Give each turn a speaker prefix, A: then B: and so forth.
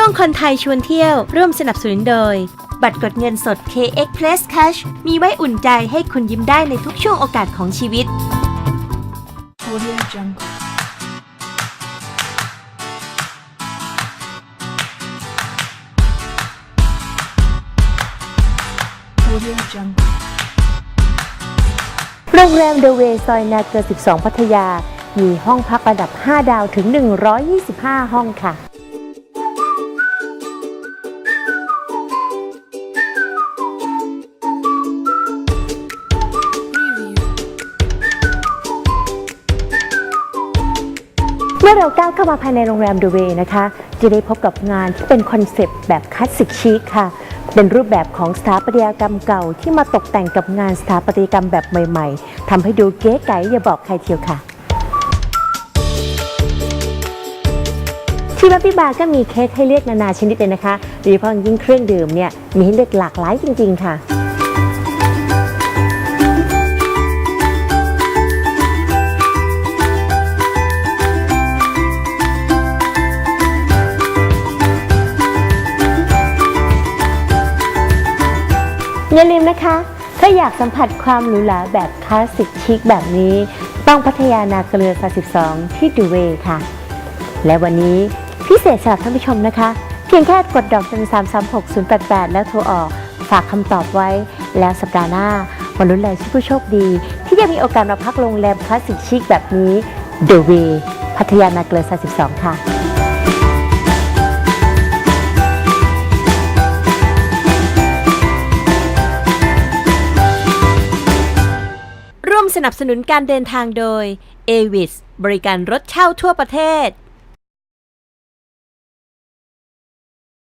A: ช่วงคนไทยชวนเที่ยว ร่วมสนับสนุนโดย บัตรกดเงินสด KX Plus Cash มีไว้อุ่นใจให้คุณยิ้มได้ในทุกช่วงโอกาสของชีวิต
B: Audio Jungle.
C: โรงแรมเดอะเวย์ซอยนาเกอร์12 พัทยา มีห้องพักระดับ 5 ดาวถึง 125 ห้องค่ะ มื่อเราก้าวเข้ามาภายในโรงแรมเดอะเวนะคะ จะได้พบกับงานที่เป็นคอนเซปต์แบบคลาสสิกชิคค่ะ เป็นรูปแบบของสถาปัตยกรรมเก่าที่มาตกแต่งกับงานสถาปัตยกรรมแบบใหม่ ๆทำให้ดูเก๋ไก๋อย่าบอกใครเทียวค่ะที่บับบี้บาร์ก็มีเค้กให้เลือกนานาชนิดเลยนะคะโดยเฉพาะยิ่งเครื่องดื่มเนี่ยมีให้เลือกหลากหลายจริง ๆ ค่ะ อย่าลืมนะคะ ถ้าอยากสัมผัสความหรูหราแบบคลาสสิกชิคแบบนี้ ต้องพัทยานาเกลือ 32 ที่ดูเวยค่ะ และวันนี้พิเศษสำหรับท่านผู้ชมนะคะ เพียงแค่กดดอกจันสามสามหกศูนย์แปดแปดแล้วโทรออกฝากคำตอบไว้ แล้วสัปดาห์หน้ามาลุ้นรายชื่อผู้โชคดี ที่จะมีโอกาสมาพักโรงแรมคลาสสิกชิคแบบนี้ The Way พัทยานาเกลือ 32 ค่ะ
A: สนับสนุนการเดินทางโดย a v i s บริการรถเช่าทั่วประเทศ